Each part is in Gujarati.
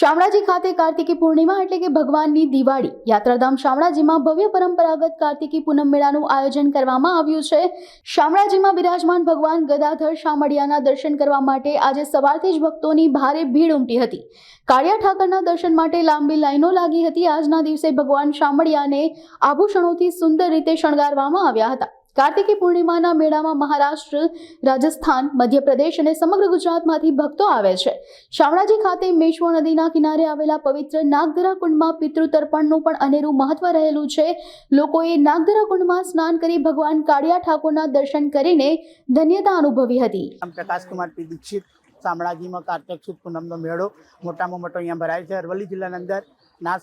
શામળાજી ખાતે કાર્તિકી પૂર્ણિમા એટલે કે ભગવાનની દિવાળી. યાત્રાધામ શામળાજીમાં ભવ્ય પરંપરાગત કાર્તિકી પૂનમ મેળાનું આયોજન કરવામાં આવ્યું છે. શામળાજીમાં બિરાજમાન ભગવાન ગદાધર શામળિયાના દર્શન કરવા માટે આજે સવારથી જ ભક્તોની ભારે ભીડ ઉમટી હતી. કાળિયા ઠાકરના દર્શન માટે લાંબી લાઈનો લાગી હતી. આજના દિવસે ભગવાન શામળિયાને આભૂષણોથી સુંદર રીતે શણગારવામાં આવ્યા હતા. કાર્તિકી પૂર્ણિમાના મેળામાં મહારાષ્ટ્ર, રાજસ્થાન, મધ્યપ્રદેશ અને સમગ્ર ગુજરાતમાંથી ભક્તો આવે છે. શામળાજી ખાતે મેશ્વો નદીના કિનારે આવેલા પવિત્ર નાગધરા કુંડમાં પિતૃ તર્પણનું પણ અનેરું મહત્વ રહેલું છે. લોકોએ નાગધરા કુંડમાં સ્નાન કરી ભગવાન કાળિયા ઠાકોરના દર્શન કરીને ધન્યતા અનુભવી હતી. પ્રકાશકુમાર પી. દીક્ષિત, શામળાજીમાં કાર્તિક સુદ પૂનમનો મેળો મોટામાં મોટો અહીંયા ભરાય છે. અરવલ્લી જિલ્લાની અંદર ના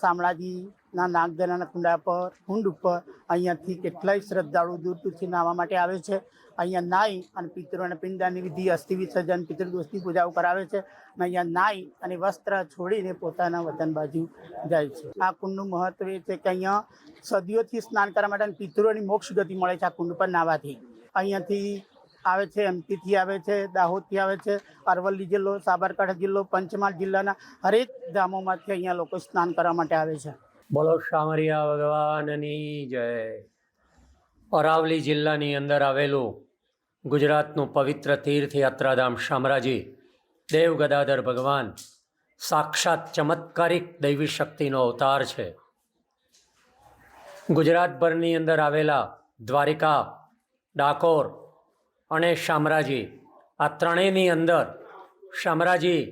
શામળાજીના નાગદરાના કુંડા પર, કુંડ ઉપર અહીંયાથી કેટલાય શ્રદ્ધાળુ દૂર દૂરથી નાહવા માટે આવે છે. અહીંયા નાહી અને પિતૃઓને પિંડાની વિધિ, અસ્થિ વિસર્જન, પિતૃદોષની પૂજાઓ કરાવે છે અને અહીંયા નાહી અને વસ્ત્ર છોડીને પોતાના વતન બાજુ જાય છે. આ કુંડનું મહત્વ એ છે કે અહીંયા સદીઓથી સ્નાન કરવા માટે અને પિતૃઓની મોક્ષ ગતિ મળે છે આ કુંડ પર નાહવાથી. અહીંયાથી આવે છે, એમપીથી આવે છે, દાહોદથી આવે છે, અરવલ્લી જિલ્લો, સાબરકાંઠા જિલ્લો, પંચમહાલ જિલ્લાના હરેક ગામોમાંથી અહીંયા લોકો સ્નાન કરવા માટે આવે છે. બોલો શામરિયા ભગવાનની જય. અરાવલી જિલ્લાની અંદર આવેલું ગુજરાતનું પવિત્ર તીર્થ યાત્રાધામ શામરાજી, દેવ ગદાધર ભગવાન સાક્ષાત ચમત્કારિક દૈવી શક્તિનો અવતાર છે. ગુજરાતભરની અંદર આવેલા દ્વારિકા, ડાકોર અને શામરાજી, આ ત્રણેયની અંદર શામરાજી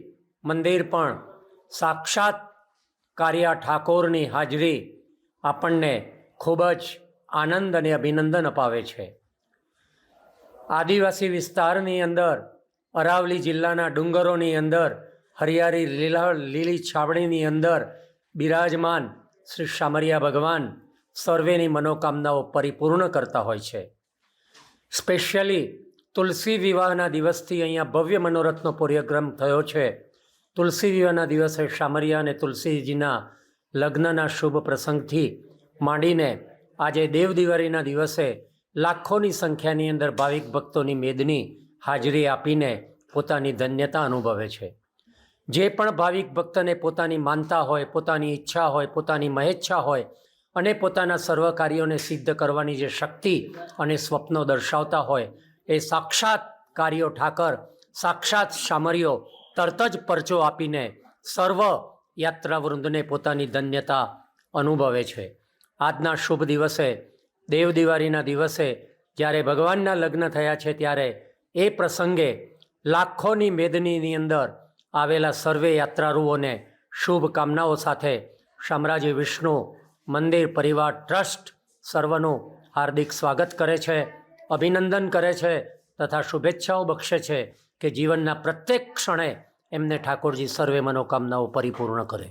મંદિર પણ સાક્ષાત કારિયા ઠાકોરની હાજરી આપણને ખૂબ જ આનંદ અને અભિનંદન અપાવે છે. આદિવાસી વિસ્તારની અંદર, અરાવલી જિલ્લાના ડુંગરોની અંદર, હરિયાળી લીલા, લીલી છાવણીની અંદર બિરાજમાન શ્રી શામરિયા ભગવાન સર્વેની મનોકામનાઓ પરિપૂર્ણ કરતા હોય છે. સ્પેશિયલી તુલસી વિવાહના દિવસથી અહીંયા ભવ્ય મનોરથનો કાર્યક્રમ થયો છે. તુલસી વિવાહના દિવસે શામરિયા અને તુલસીજીના લગ્નના શુભ પ્રસંગથી માંડીને આજે દેવ દિવાળીના દિવસે લાખોની સંખ્યાની અંદર ભાવિક ભક્તોની મેદની હાજરી આપીને પોતાની ધન્યતા અનુભવે છે. જે પણ ભાવિક ભક્તને પોતાની માનતા હોય, પોતાની ઈચ્છા હોય, પોતાની મહેચ્છા હોય અને પોતાના સર્વ કાર્યોને સિદ્ધ કરવાની જે શક્તિ અને સ્વપ્નો દર્શાવતા હોય, એ સાક્ષાત કાર્યો ઠાકર, સાક્ષાત શામરીઓ તરત જ પરચો આપીને સર્વ યાત્રાવૃંદને પોતાની ધન્યતા અનુભવે છે. આજના શુભ દિવસે, દેવ દિવાળીના દિવસે, જ્યારે ભગવાનના લગ્ન થયા છે, ત્યારે એ પ્રસંગે લાખોની મેદનીની અંદર આવેલા સર્વે યાત્રાળુઓને શુભ કામનાઓ સાથે શામરાજી વિષ્ણુ મંદિર પરિવાર ટ્રસ્ટ સર્વનું હાર્દિક સ્વાગત કરે છે, અભિનંદન કરે છે. તથા શુભેચ્છાઓ બક્ષે છે કે જીવનના પ્રત્યેક ક્ષણે એમને ઠાકોરજી સર્વે મનોકામનાઓ પરિપૂર્ણ કરે.